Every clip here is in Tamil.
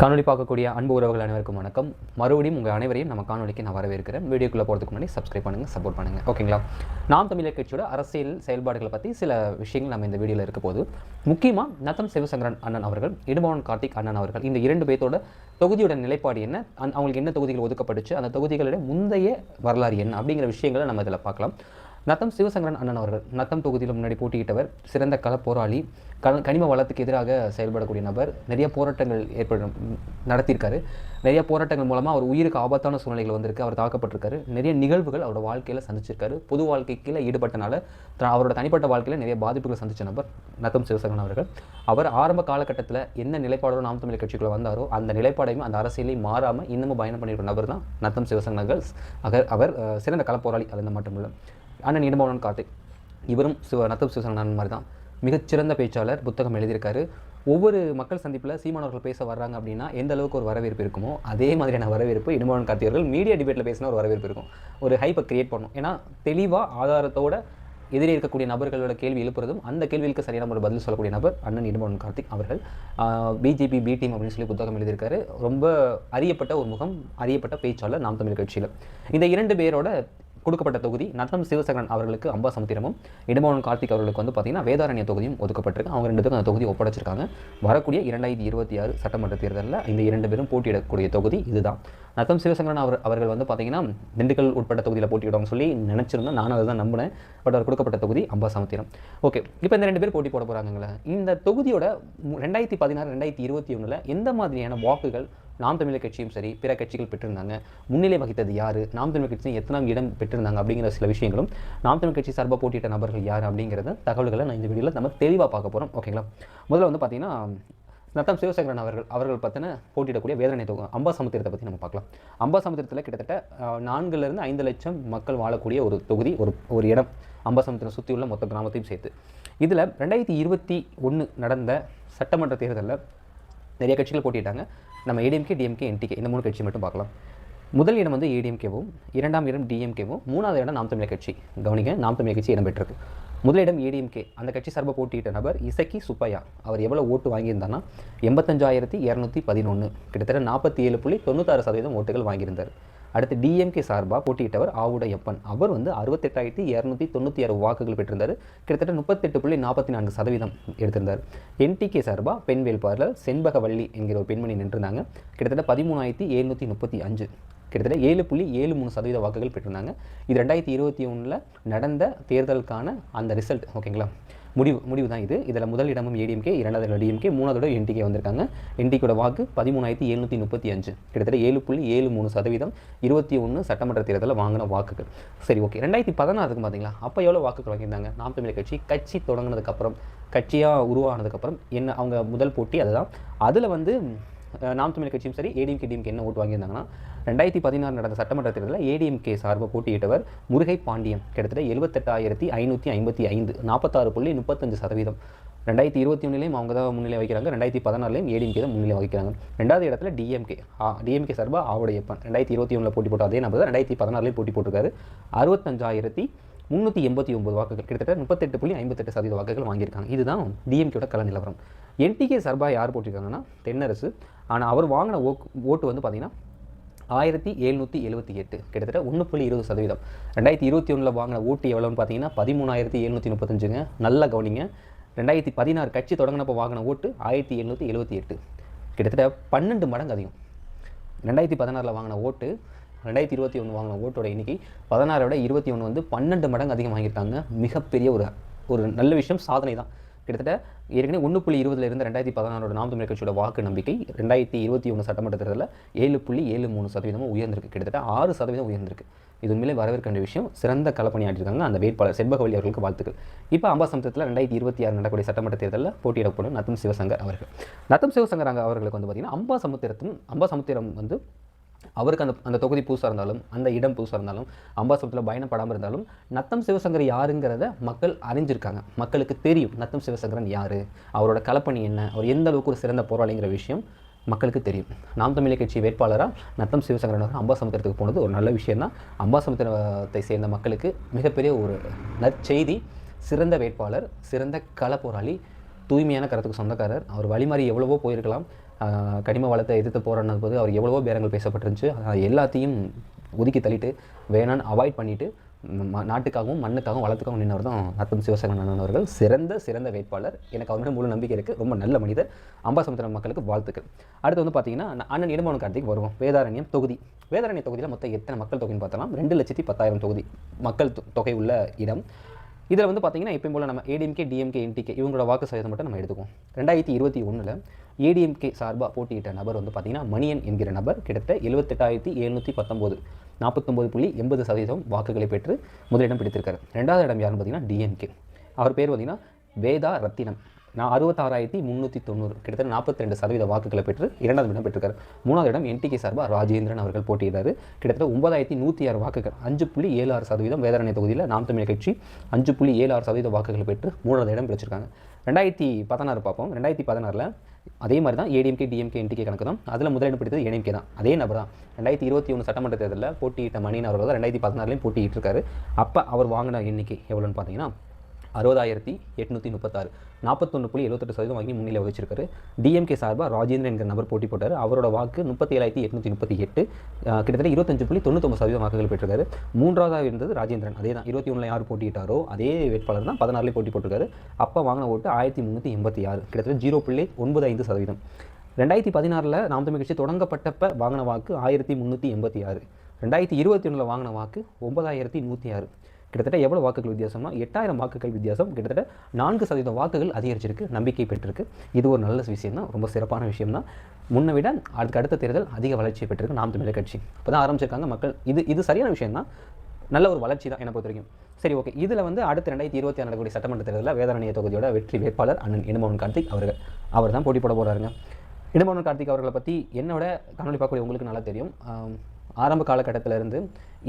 காணொலி பார்க்கக்கூடிய அன்பு உறவுகள் அனைவருக்கும் வணக்கம். மறுபடியும் உங்கள் அனைவரையும் நம்ம காணொலிக்கு நான் வரவேற்கிறேன். வீடியோக்குள்ளே போகிறதுக்கு முன்னாடி சப்ஸ்கிரைப் பண்ணுங்கள் சப்போர்ட் பண்ணுங்கள் ஓகேங்களா நாம் தமிழர் கட்சியோட அரசியல் செயல்பாடுகளை பற்றி சில விஷயங்கள் நம்ம இந்த வீடியோவில் இருக்க போது முக்கியமாக நத்தம் சிவசங்கரன் அண்ணன் அவர்கள் இடுபவன் கார்த்திக் அண்ணன் அவர்கள் இந்த இரண்டு பேர்த்தோட தொகுதியோட நிலைப்பாடு என்ன அந் அவங்களுக்கு என்ன தொகுதிகள் ஒதுக்கப்பட்டுச்சு அந்த தொகுதிகளோட முந்தைய வரலாறு என்ன அப்படிங்கிற விஷயங்களை நம்ம இதில் பார்க்கலாம். நத்தம் சிவசங்கரன் அண்ணன் அவர்கள். நத்தம் தொகுதியில் முன்னாடி போட்டியிட்டவர் சிறந்த கள போராளி கனிம வளத்துக்கு எதிராக செயல்படக்கூடிய நபர் நிறைய போராட்டங்கள் ஏற்படும் நடத்தியிருக்காரு. நிறைய போராட்டங்கள் மூலமாக அவர் உயிருக்கு ஆபத்தான சூழ்நிலைகள் வந்திருக்கு அவர் தாக்கப்பட்டிருக்காரு. நிறைய நிகழ்வுகள் அவரோட வாழ்க்கையில் சந்திச்சிருக்காரு. பொது கீழே ஈடுபட்டனால அவரோட தனிப்பட்ட வாழ்க்கையில் நிறைய பாதிப்புகளை சந்தித்த நபர் நத்தம் சிவசங்கரன் அவர்கள். அவர் ஆரம்ப காலகட்டத்தில் என்ன நிலைப்பாடோட நாம் தமிழ் கட்சிக்குள்ளே வந்தாரோ அந்த நிலைப்பாடையும் அந்த அரசியலையும் மாறாமல் இன்னமும் பயணம் பண்ணியிருக்கிற நபர் தான் நத்தம் சிவசங்கர்கள் அவர் அவர் சிறந்த களப்போராளி போராளி அது மட்டும் இல்லை அண்ணன் இடம்பவனன் கார்த்திக். இவரும் சிவ நத்தம் சிவசனன் மாதிரி தான் மிகச்சிறந்த பேச்சாளர் புத்தகம் எழுதியிருக்காரு. ஒவ்வொரு மக்கள் சந்திப்பில் சீமானவர்கள் பேச வர்றாங்க அப்படின்னா எந்த அளவுக்கு ஒரு வரவேற்பு இருக்குமோ அதே மாதிரியான வரவேற்பு இடும்பவன் கார்த்திகர்கள் மீடியா டிபேட்டில் பேசினா ஒரு வரவேற்பு இருக்கும். ஒரு ஹைப்பை கிரியேட் பண்ணும். ஏன்னா தெளிவாக ஆதாரத்தோட எதிரே இருக்கக்கூடிய நபர்களோட கேள்வி எழுப்புறதும் அந்த கேள்விகளுக்கு சரியான ஒரு பதில் சொல்லக்கூடிய நபர் அண்ணன் இடும்பவன் கார்த்திக் அவர்கள். பிஜேபி பி டீம் அப்படின்னு சொல்லி புத்தகம் எழுதியிருக்காரு. ரொம்ப அறியப்பட்ட ஒரு முகம் அறியப்பட்ட பேச்சாளர் நாம் தமிழ் கட்சியில். இந்த இரண்டு பேரோட கொடுக்கப்பட்ட தொகுதி நத்தம் சிவசகரன் அவர்களுக்கு அம்பாசமுத்திரமும் இடமோகன் கார்த்திக் அவர்களுக்கு வந்து பார்த்தீங்கன்னா வேதாரண்ய தொகுதியும் ஒதுக்கப்பட்டிருக்கு. அவங்க ரெண்டு பேரும் அந்த தொகுதி ஒப்படைச்சிருக்காங்க. வரக்கூடிய இரண்டாயிரத்தி இருபத்தி ஆறு சட்டமன்ற தேர்தலில் இந்த இரண்டு பேரும் போட்டியிடக்கூடிய தொகுதி இதுதான். நத்தம் சிவசங்கரன் அவர் அவர்கள் வந்து பார்த்தீங்கன்னா திண்டுக்கல் உட்பட்ட தொகுதியில் போட்டியிடுவாங்க சொல்லி நினச்சிருந்தேன். நானும் அதை தான் நம்பினேன். பட் அவர் கொடுக்கப்பட்ட தொகுதி அம்பாசமுத்திரம் ஓகே இப்போ இந்த ரெண்டு பேர் போட்டி போட போகிறாங்களே இந்த தொகுதியோட ரெண்டாயிரத்தி பதினாறு ரெண்டாயிரத்தி இருபத்தி ஒன்றில் எந்த மாதிரியான வாக்குகள் நாம் தமிழர் கட்சியும் சரி பிற கட்சிகள் பெற்றிருந்தாங்க? முன்னிலை வகித்தது யார்? நாம் தமிழர் கட்சியும் எத்தனாம் இடம் பெற்றிருந்தாங்க அப்படிங்கிற சில விஷயங்களும் நாம் தமிழ் கட்சி சார்பாக போட்டியிட்ட நபர்கள் யார் அப்படிங்கிறத தகவல்களை நான் இந்த வீடியோவில் நம்ம தெளிவாக பார்க்க போகிறோம் ஓகேங்களா முதல்ல வந்து பார்த்தீங்கன்னா நத்தம் சிவசங்கரன் அவர்கள் அவர்கள் பற்றின போட்டியிடக்கூடிய வேதனை தொகுப்பு அம்பா சமுத்திரத்தை பற்றி நம்ம பார்க்கலாம். அம்பாசமுத்திரத்தில் கிட்டத்தட்ட நான்குலேருந்து ஐந்து லட்சம் மக்கள் வாழக்கூடிய ஒரு தொகுதி ஒரு ஒரு இடம் அம்பா சமுதிரத்தை சுற்றி சுற்றியுள்ள மொத்த கிராமத்தையும் சேர்த்து. இதில் ரெண்டாயிரத்தி இருபத்தி ஒன்று நடந்த சட்டமன்ற தேர்தலில் நிறைய கட்சிகள் போட்டிட்டாங்க நம்ம ஏடிஎம்கே டிஎம்கே என்டிகே இந்த மூணு கட்சி மட்டும் பார்க்கலாம். முதல் இடம் வந்து ஏடிஎம்கேவும் இரண்டாம் இடம் டிஎம்கேவும் மூணாவது இடம் நாம் தமிழர் கட்சி. கவனிங்க நாம் தமிழர் கட்சி இடம் பெற்றிருக்கு முதலிடம் ஏடிஎம்கே அந்த கட்சி சார்பாக போட்டியிட்ட நபர் இசக்கி சுப்பையா. அவர் எவ்வளோ ஓட்டு வாங்கியிருந்தார்னா எண்பத்தஞ்சாயிரத்தி இரநூத்தி பதினொன்று கிட்டத்தட்ட நாற்பத்தி ஏழு புள்ளி தொண்ணூத்தாறு சதவீதம் ஓட்டுகள் வாங்கியிருந்தார். அடுத்து டிஎம்கே சார்பாக போட்டியிட்டவர் ஆவுடையப்பன். அவர் வந்து அறுபத்தெட்டாயிரத்தி இரநூத்தி தொண்ணூற்றி ஆறு வாக்குகள் பெற்றிருந்தார். கிட்டத்தட்ட முப்பத்தெட்டு புள்ளி நாற்பத்தி நான்கு சதவீதம் எடுத்திருந்தார். என்டிகே சார்பாக பெண் வேட்பாளர் செண்பகவள்ளி என்கிற ஒரு பெண்மணி நின்றிருந்தாங்க. கிட்டத்தட்ட பதிமூணாயிரத்தி எழுநூற்றி முப்பத்தி அஞ்சு. கிட்டத்தட்ட ஏழு புள்ளி ஏழு மூணு சதவீத வாக்குகள் பெற்றிருந்தாங்க. இது ரெண்டாயிரத்தி இருபத்தி ஒன்றில் நடந்த தேர்தலுக்கான அந்த ரிசல்ட் ஓகேங்களா முடிவு முடிவு தான் இது. இதில் முதல் இடமும் ஏடிஎம்கே இரண்டாவது இடம் டிஎம்கே மூணாவது என்டிகே வந்திருக்காங்க. என்டிகேட வாக்கு பதிமூணாயிரத்தி எழுநூற்றி முப்பத்தி அஞ்சு. கிட்டத்தட்ட ஏழு புள்ளி ஏழு மூணு சதவீதம் இருபத்தி ஒன்று சட்டமன்ற தேர்தலில் வாங்கின வாக்குகள். சரி ஓகே ரெண்டாயிரத்தி பதினாறுக்கு பார்த்தீங்களா அப்போ எவ்வளோ வாக்குகள் வாங்கியிருந்தாங்க? நாம் தமிழர் கட்சி கட்சி தொடங்கினதுக்கப்புறம் கட்சியாக உருவானதுக்கப்புறம் என்ன அவங்க முதல் போட்டி அதுதான். அதில் வந்து நாம் தமிழ் கட்சியும் சரி ஏடிஎம்கே டிஎம்கே என்ன ஓட்டு வாங்கியிருந்தாங்கன்னா ரெண்டாயிரத்தி பதினாறு நடந்த சட்டமன்ற தேர்தலில் ஏடிஎம்கே சார்பாக போட்டியிட்டவர் முருகை பாண்டியன். கிட்டத்தட்ட எழுபத்தெட்டாயிரத்தி ஐநூற்றி ஐம்பத்தி ஐந்து நாற்பத்தாறு புள்ளி முப்பத்தஞ்சு சதவீதம். ரெண்டாயிரத்தி இருபத்தி ஒன்றுலையும் அவங்க தான் முன்னிலை வைக்கிறாங்க ரெண்டாயிரத்தி பதினாறுலையும் ஏடிஎம்கே தான் முன்னிலை வகிக்கிறாங்க. ரெண்டாவது இடத்துல டிஎம்கே டிஎம்கே சார்பாக ஆவுடையப்பன். ரெண்டாயிரத்தி இருபத்தி ஒன்றில் போட்டி போட்ட அதே நபர் தான் ரெண்டாயிரத்தி பதினாலையும் போட்டி போட்டிருக்காரு. அறுபத்தஞ்சாயிரத்தி முந்நூற்றி எண்பத்தி ஒம்பது வாக்குகள் கிட்டத்தட்ட முப்பத்தெட்டு புள்ளி ஐம்பத்தெட்டு சதவீத வாக்குகள் வாங்கியிருக்காங்க. இதுதான் டிஎம்கேட கள நிலவரம். என்டிகே சார்பாக யார் போட்டிருக்காங்கன்னா தென்னரசு. ஆனால் அவர் வாங்கின ஓக்கு ஓட்டு வந்து பார்த்தீங்கன்னா ஆயிரத்தி எழுநூற்றி எழுபத்தி எட்டு கிட்டத்தட்ட ஒன்று புள்ளி இருபது சதவீதம். ரெண்டாயிரத்தி இருபத்தி ஒன்றில் வாங்கின ஓட்டு எவ்வளோன்னு பார்த்தீங்கன்னா பதிமூணாயிரத்தி எழுநூற்றி முப்பத்தஞ்சுங்க. நல்லா கவனிங்க. ரெண்டாயிரத்தி பதினாறு கட்சி தொடங்கினப்போ வாங்கின ஓட்டு ஆயிரத்தி எழுநூற்றி எழுபத்தி எட்டு. கிட்டத்தட்ட பன்னெண்டு மடங்கு அதிகம். ரெண்டாயிரத்தி பதினாறில் வாங்கின ஓட்டு ரெண்டாயிரத்தி இருபத்தி ஒன்று வாங்கின ஓட்டோட எண்ணிக்கை பதினாறை விட இருபத்தி ஒன்று வந்து பன்னெண்டு மடங்கு அதிகம் வாங்கியிருக்காங்க மிகப்பெரிய ஒரு ஒரு நல்ல விஷயம் சாதனை தான் கிட்டத்தட்ட ஏற்கனவே ஒன்று புள்ளி இருபதுல இருந்து ரெண்டாயிரத்தி பதினாறோட நாம் தமிழர் கட்சியோட வாக்கு நம்பிக்கை ரெண்டாயிரத்தி இருபத்தி ஒன்று சட்டமன்ற தேர்தலில் ஏழு புள்ளி ஏழு மூணு சதவீதமும் உயர்ந்திருக்கு. கிட்டத்தட்ட ஆறு சதவீதம் உயர்ந்திருக்கு. இது உண்மையிலே வரவேற்கின்ற விஷயம். சிறந்த களப்பணியாற்றிருக்காங்க அந்த வேட்பாளர் செண்பகவல்லி அவர்களுக்கு வாழ்த்துக்கள். இப்போ அம்பாசமுத்திரத்தில் ரெண்டாயிரத்தி இருபத்தி ஆறு நடக்கூடிய சட்டமன்ற தேர்தலில் போட்டியிடப்படும் நத்தம் சிவசங்கர் அவர்கள். நத்தம் சிவசங்கர் அவர்களுக்கு வந்து பார்த்தீங்கன்னா அம்பாசமுத்திரத்தும் அம்பாசமுத்திரம் வந்து அவருக்கு அந்த அந்த தொகுதி புதுசாக இருந்தாலும் அந்த இடம் புதுசாக இருந்தாலும் அம்பாசபத்தில் பயணப்படாமல் இருந்தாலும் நத்தம் சிவசங்கர் யாருங்கிறத மக்கள் அறிஞ்சிருக்காங்க. மக்களுக்கு தெரியும் நத்தம் சிவசங்கரன் யார் அவரோட கலப்பணி என்ன அவர் எந்த அளவுக்கு ஒரு சிறந்த போராளிங்கிற விஷயம் மக்களுக்கு தெரியும். நாம் தமிழ் கட்சி வேட்பாளராக நத்தம் சிவசங்கரன் அவர்கள் அம்பாசமுத்திரத்துக்கு போனது ஒரு நல்ல விஷயம் தான் அம்பாசமுத்திரத்தை சேர்ந்த மக்களுக்கு மிகப்பெரிய ஒரு நற்செய்தி சிறந்த வேட்பாளர் சிறந்த கள போராளி தூய்மையான கருத்துக்கு சொந்தக்காரர் அவர் வழிமாறி எவ்வளவோ போயிருக்கலாம். கனிம வளத்தை எதிர்த்து போராடினது போது அவர் எவ்வளவோ பேரங்கள் பேசப்பட்டிருந்துச்சு. அது எல்லாத்தையும் ஒதுக்கி தள்ளிட்டு வேணான்னு அவாய்ட் பண்ணிவிட்டு நாட்டுக்காகவும் மண்ணுக்காகவும் வளத்துக்காகவும் நின்றவர் தான் நத்தம் சிவசங்கரன் அண்ணன் அவர்கள். சிறந்த சிறந்த வேட்பாளர். எனக்கு அவர் முழு நம்பிக்கை இருக்குது ரொம்ப நல்ல மனிதர். அம்பாசமுத்திரம் மக்களுக்கு வாழ்த்துக்கள். அடுத்து வந்து பார்த்தீங்கன்னா அண்ணன் அண்ணன் இடுமோன கார்த்திக் வருவோம். வேதாரண்யம் தொகுதி. வேதாரண்ய தொகுதியில் மொத்தம் எத்தனை மக்கள் தொகைன்னு பார்த்தலாம் ரெண்டு லட்சத்தி பத்தாயிரம் தொகுதி. மக்கள் தொ- தொகை உள்ள இடம். இதில் வந்து பார்த்தீங்கன்னா எப்பயும் போல் நம்ம ஏடிஎம்கே டிஎம்கே என்டிகே இவங்களோட வாக்கு சதவீதம் மட்டும் நம்ம எடுத்துக்கோம் ரெண்டாயிரத்தி இருபத்தி ஒன்றில் ஏடிஎம்கே சார்பாக போட்டியிட்ட நபர் வந்து பார்த்தீங்கன்னா மணியன் என்கிற நபர் கிட்டத்தட்ட எழுபத்தெட்டாயிரத்தி எழுநூற்றி பத்தொம்போது நாற்பத்தொம்பது புள்ளி எண்பது சதவீதம் வாக்குகளை பெற்று முதலிடம் பிடித்திருக்காரு. ரெண்டாவது இடம் யாருன்னு பார்த்தீங்கன்னா டிஎம்கே அவர் பேர் பார்த்தீங்கன்னா வேதா ரத்தினம். நான் அறுபத்தாறாயிரத்தி முந்நூற்றி தொண்ணூறு கிட்டத்தட்ட நாற்பத்தி ரெண்டு சதவீத வாக்குகளை பெற்று இரண்டாவது இடம் பெற்றிருக்காரு. மூணாவது இடம் என்டிகே சார்பாக ராஜேந்திரன் அவர்கள் போட்டியிடாரு கிட்டத்தட்ட ஒன்பதாயிரத்தி நூற்றி ஆறு வாக்குகள் அஞ்சு புள்ளி ஏழு ஆறு சதவீதம் வேதாரணை தொகுதியில் நாம் தமிழ் கட்சி அஞ்சு புள்ளி ஏழு ஆறு சதவீத வாக்குகளை பெற்று மூணாவது இடம் பிடிச்சிருக்காங்க. ரெண்டாயிரத்தி பதினாறு பார்ப்போம். ரெண்டாயிரத்தி பதினாறில் அதே மாதிரி தான் ஏடிஎம்கே டிஎம்கே என்டிகே கணக்கு தான். அதில் முதலிடம் பிடித்தது ஏடிஎம்கே தான். அதே நபர் தான். ரெண்டாயிரத்தி இருபத்தி ஒன்று சட்டமன்ற தேர்தலில் போட்டியிட்ட மணியன் அவர்கள் தான் ரெண்டாயிரத்தி பதினாறுலேயும் போட்டியிட்டிருக்காரு. அப்போ அவர் வாங்கின எண்ணிக்கை எவ்வளோன்னு பார்த்தீங்கன்னா அறுபதாயிரத்தி எட்நூற்றி முப்பத்தாறு. நாற்பத்தொன்று புள்ளி எழுபத்தெட்டு சதவீதம் வாங்கி முன்னிலை வகிச்சிருக்காரு. டிஎம்கே சார்பாக ராஜேந்திரன் என்கிற நபர் போட்டி போட்டார். அவரோட வாக்கு முப்பத்தி ஏழாயிரத்தி எட்நூற்றி முப்பத்தி எட்டு கிட்டத்தட்ட இருபத்தஞ்சு புள்ளி தொண்ணூத்தொம்பது சதவீதம் வாக்குகள் பெற்றிருக்காரு. மூன்றாவதாக இருந்தது ராஜேந்திரன். அதே தான் இருபத்தி ஒன்றில் யார் போட்டியிட்டாரோ அதே வேட்பாளர் தான் பதினாறுலேயே போட்டி போட்டிருக்காரு. அப்போ வாங்கின ஓட்டு ஆயிரத்தி முந்நூற்றி எண்பத்தி ஆறு கிட்டத்தட்ட ஜீரோ புள்ளி ஒன்பது ஐந்து சதவீதம். ரெண்டாயிரத்தி பதினாறில் நாம் தமிழ் கட்சி தொடங்கப்பட்டப்ப வாங்கின வாக்கு ஆயிரத்தி முந்நூற்றி எண்பத்தி ஆறு. ரெண்டாயிரத்தி இருபத்தி ஒன்றில் வாங்கின வாக்கு ஒன்பதாயிரத்தி நூற்றி ஆறு. கிட்டத்தட்ட எவ்வளோ வாக்குகள் வித்தியாசமாக எட்டாயிரம் வாக்குகள் வித்தியாசம். கிட்டத்தட்ட நான்கு சதவீதம் வாக்குகள் அதிகரிச்சிருக்கு நம்பிக்கை பெற்றிருக்கு. இது ஒரு நல்ல விஷயம் தான் ரொம்ப சிறப்பான விஷயம் தான் முன்னை விட அதுக்கு அடுத்த தேர்தல் அதிக வளர்ச்சியை பெற்றிருக்கு நாம் தமிழர் கட்சி. இப்போ தான் ஆரம்பிச்சிருக்காங்க மக்கள். இது இது சரியான விஷயம் தான் நல்ல ஒரு வளர்ச்சி தான் என்னை பொறுத்த வரைக்கும். சரி ஓகே. இதில் வந்து அடுத்த ரெண்டாயிரத்தி இருபத்தி ஆறு நடக்கூடிய சட்டமன்ற தேர்தலில் வேதாரணிய தொகுதியோட வெற்றி வேட்பாளர் அண்ணன் இனமோகன் கார்த்திக் அவர்கள் அவர் தான் போட்டி போட போகிறாருங்க இனமோகன் கார்த்திக் அவர்களை பற்றி என்னோட காணொலி பார்க்கக்கூடிய உங்களுக்கு நல்லா தெரியும். ஆரம்ப காலகட்டத்திலிருந்து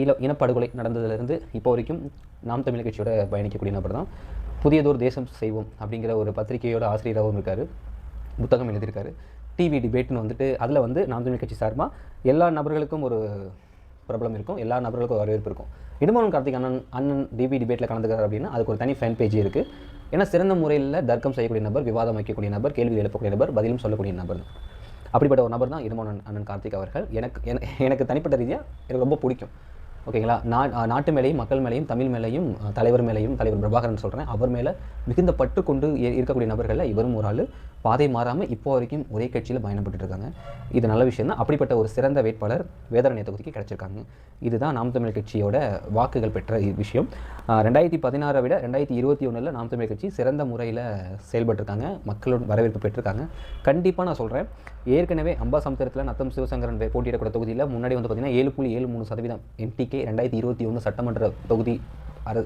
ஈழ இனப்படுகொலை நடந்ததுலேருந்து இப்போ வரைக்கும் நாம் தமிழ் கட்சியோட பயணிக்கக்கூடிய நபர் தான். புதியதோர் தேசம் செய்வோம் அப்படிங்கிற ஒரு பத்திரிகையோட ஆசிரியராகவும் இருக்கார். புத்தகம் எழுதியிருக்காரு. டிவி டிபேட்னு வந்துட்டு அதில் வந்து நாம் தமிழ் கட்சி சார்பாக எல்லா நபர்களுக்கும் ஒரு பிரபலம் இருக்கும். எல்லா நபர்களுக்கும் வரவேற்பு இருக்கும். இடுமோகன் கார்த்திக் அண்ணன் அண்ணன் டிவி டிபேட்டில் கலந்துக்கிறார் அப்படின்னா அதுக்கு ஒரு தனி ஃபேன் பேஜ் இருக்குது ஏன்னா சிறந்த முறையில் தர்க்கம் செய்யக்கூடிய நபர் விவாதம் வைக்கக்கூடிய நபர் கேள்வி எழுப்பக்கூடிய நபர் பதிலும் சொல்லக்கூடிய நபர் அப்படிப்பட்ட ஒரு நபர் தான் இடுமோகன் அண்ணன் கார்த்திக் அவர்கள். எனக்கு என- எனக்கு தனிப்பட்ட ரீதியாக எனக்கு ரொம்ப பிடிக்கும். ஓகேங்களா? நா நாட்டு மேலேயும் மக்கள் மேலேயும் தமிழ் மேலேயும் தலைவர் மேலேயும் தலைவர் பிரபாகரன் சொல்கிறேன் அவர் மேலே மிகுந்த பற்று கொண்டு இருக்கக்கூடிய நபர்களில் இவரும் ஒரு ஆள். பாதை மாறாமல் இப்போ வரைக்கும் ஒரே கட்சியில் பயணப்பட்டு இருக்காங்க இது நல்ல விஷயம் தான். அப்படிப்பட்ட ஒரு சிறந்த வேட்பாளர் வேதாரண்ய தொகுதிக்கு கிடச்சிருக்காங்க. இதுதான் நாம் தமிழ் கட்சியோட வாக்குகள் பெற்ற விஷயம். ரெண்டாயிரத்தி பதினாறை விட ரெண்டாயிரத்தி இருபத்தி ஒன்றில் நாம் தமிழ் கட்சி சிறந்த முறையில் செயல்பட்டிருக்காங்க. மக்களோட வரவேற்பு பெற்றிருக்காங்க. கண்டிப்பாக நான் சொல்கிறேன் ஏற்கனவே அம்பா சமுத்திரத்தில் நத்தம் சிவசங்கரன் போட்டியிடக்கூடிய தொகுதியில் முன்னாடி வந்து பார்த்தீங்கன்னா ஏழு புள்ளி ஏழு மூணு சதவீதம் என்டிகே ரெண்டாயிரத்தி இருபத்தி ஒன்று சட்டமன்ற தொகுதி அர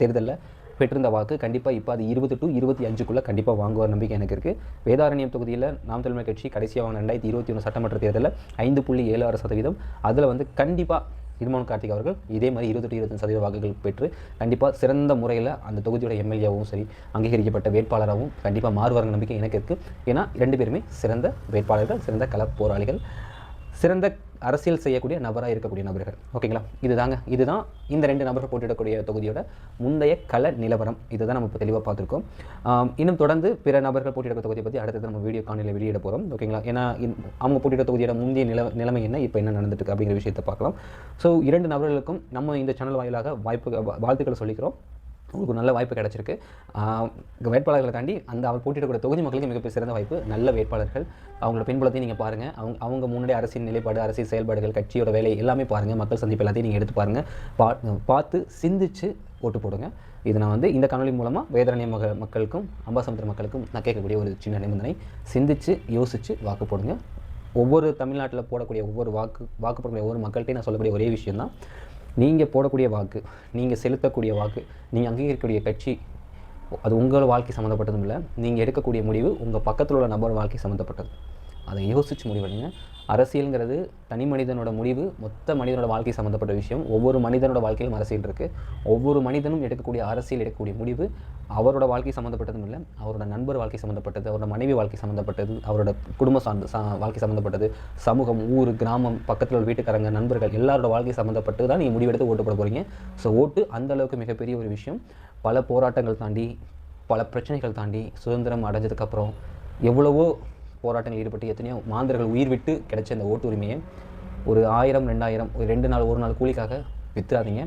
தேர்தலில் பெற்றிருந்த வாக்கு கண்டிப்பாக இப்போ அது இருபது டு இருபத்தி அஞ்சுக்குள்ளே கண்டிப்பாக வாங்குவார் நம்பிக்கை எனக்கு இருக்குது வேதாரண்யம் தொகுதியில் நாம் தலைமை கட்சி கடைசியாக வாங்க ரெண்டாயிரத்தி இருபத்தி ஒன்று சட்டமன்ற தேர்தலில் ஐந்து புள்ளி ஏழு ஆறு சதவீதம். அதில் வந்து கண்டிப்பாக இருமோன் கார்த்திக் அவர்கள் இதே மாதிரி இருபத்தெட்டு இருபத்தஞ்சு சதவீத வாக்குகள் பெற்று கண்டிப்பாக சிறந்த முறையில் அந்த தொகுதியோட எம்எல்ஏவும் சரி அங்கீகரிக்கப்பட்ட வேட்பாளராகவும் கண்டிப்பாக மாறுவார்கள் நம்பிக்கை எனக்கு இருக்குது ஏன்னா ரெண்டு பேருமே சிறந்த வேட்பாளர்கள் சிறந்த கள போராளிகள். சிறந்த அரசியல் செய்யக்கூடிய நபராக இருக்கக்கூடிய நபர்கள். ஓகேங்களா? இதுதாங்க. இதுதான் இந்த ரெண்டு நபர்கள் போட்டியிடக்கூடிய தொகுதியோட முந்தைய கள நிலவரம். இதுதான் நம்ம இப்போ தெளிவாக பார்த்துருக்கோம். இன்னும் தொடர்ந்து பிற நபர்கள் போட்டியிடக்கூடிய தொகுதியை பற்றி அடுத்தது நம்ம வீடியோ காணொலியில் வெளியிட போகிறோம் ஓகேங்களா? ஏன்னா அவங்க போட்டியிட தொகுதியோட முந்தைய நில நிலைமை என்ன? இப்போ என்ன நடந்துட்டுருக்கு அப்படிங்கிற விஷயத்தை பார்க்கலாம். ஸோ இரண்டு நபர்களுக்கும் நம்ம இந்த சேனல் வாயிலாக வாய்ப்பு வாழ்த்துக்களை சொல்லிக்கிறோம். உங்களுக்கு நல்ல வாய்ப்பு கிடச்சிருக்கு. வேட்பாளர்களை தாண்டி அந்த அவர் போட்டியிடக்கூடிய தொகுதி மக்களுக்கு மிகப்பெரிய சிறந்த வாய்ப்பு. நல்ல வேட்பாளர்கள். அவங்களோட பின்புலத்தையும் நீங்கள் பாருங்கள் அவங்க அவங்க முன்னாடி அரசியல் நிலைப்பாடு அரசியல் செயல்பாடுகள் கட்சியோட வேலை எல்லாமே பாருங்கள் மக்கள் சந்திப்பு எல்லாத்தையும் நீங்கள் எடுத்து பாருங்கள் பா பார்த்து சிந்திச்சு ஓட்டு போடுங்க. இது நான் வந்து இந்த காணொலி மூலமாக வேதரணிய மக மக்களுக்கும் அம்பாசமுத்திர மக்களுக்கும் நான் கேட்கக்கூடிய ஒரு சின்ன நிபந்தனை. சிந்திச்சு யோசிச்சு வாக்கு போடுங்க. ஒவ்வொரு தமிழ்நாட்டில் போடக்கூடிய ஒவ்வொரு வாக்கு வாக்கு போடக்கூடிய ஒவ்வொரு மக்கள்கிட்டையும் நான் சொல்லக்கூடிய ஒரே விஷயம் தான் நீங்கள் போடக்கூடிய வாக்கு நீங்கள் செலுத்தக்கூடிய வாக்கு நீங்கள் அங்கீகரிக்கக்கூடிய கட்சி அது உங்கள் வாழ்க்கை சம்மந்தப்பட்டதும் இல்லை நீங்கள் எடுக்கக்கூடிய முடிவு உங்கள் பக்கத்தில் உள்ள நபர் வாழ்க்கை சம்மந்தப்பட்டது. அதை யோசித்து முடிவெடுங்க. அரசியலுங்கிறது தனி மனிதனோட முடிவு மொத்த மனிதனோட வாழ்க்கை சம்மந்தப்பட்ட விஷயம். ஒவ்வொரு மனிதனோட வாழ்க்கையிலும் அரசியல் இருக்குது ஒவ்வொரு மனிதனும் எடுக்கக்கூடிய அரசியல் எடுக்கக்கூடிய முடிவு அவரோட வாழ்க்கை சம்மந்தப்பட்டதும் இல்லை அவரோட நண்பர் வாழ்க்கை சம்மந்தப்பட்டது அவரோட மனைவி வாழ்க்கை சம்மந்தப்பட்டது அவரோட குடும்ப சார்ந்த சா வாழ்க்கை சம்மந்தப்பட்டது சமூகம் ஊர் கிராமம் பக்கத்தில் உள்ள வீட்டுக்காரங்க நண்பர்கள் எல்லாரோட வாழ்க்கை சம்மந்தப்பட்டு தான் நீங்கள் முடிவெடுத்து ஓட்டு போட போகிறீங்க ஸோ ஓட்டு அந்த அளவுக்கு மிகப்பெரிய ஒரு விஷயம். பல போராட்டங்கள் தாண்டி பல பிரச்சனைகள் தாண்டி சுதந்திரம் அடைஞ்சதுக்கப்புறம் எவ்வளவோ போராட்டங்கள் ஈடுபட்டு எத்தனையோ மாந்தர்கள் உயிர் விட்டு கிடைச்ச அந்த ஓட்டு உரிமையை ஒரு ஆயிரம் ரெண்டாயிரம் ஒரு ரெண்டு நாள் ஒரு நாள் கூலிக்காக வித்துறாதீங்க.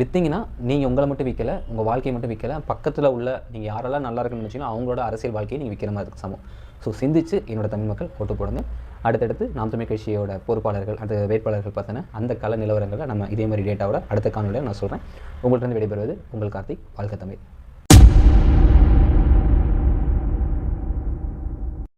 விற்றீங்கன்னா நீங்கள் உங்களை மட்டும் விற்கலை உங்கள் வாழ்க்கையை மட்டும் விற்கலை பக்கத்தில் உள்ள நீங்கள் யாரெல்லாம் நல்லா இருக்குன்னு நினச்சிங்களோ அவங்களோட அரசியல் வாழ்க்கையை நீங்கள் விற்கிற மாதிரி இருக்கு சமம் ஸோ சிந்திச்சு என்னோட தமிழ் மக்கள் ஓட்டு போடுங்க. அடுத்தடுத்து நாம் தமிழ் கட்சியோட பொறுப்பாளர்கள் அந்த வேட்பாளர்கள் பார்த்தோன்னா அந்த கல நிலவரங்களை நம்ம இதே மாதிரி டேட்டாவோட அடுத்த காணொலியில் நான் சொல்கிறேன் உங்கள்கிட்ட விடைபெறுவது உங்கள் கார்த்திக். வாழ்க்கை தமிழ்.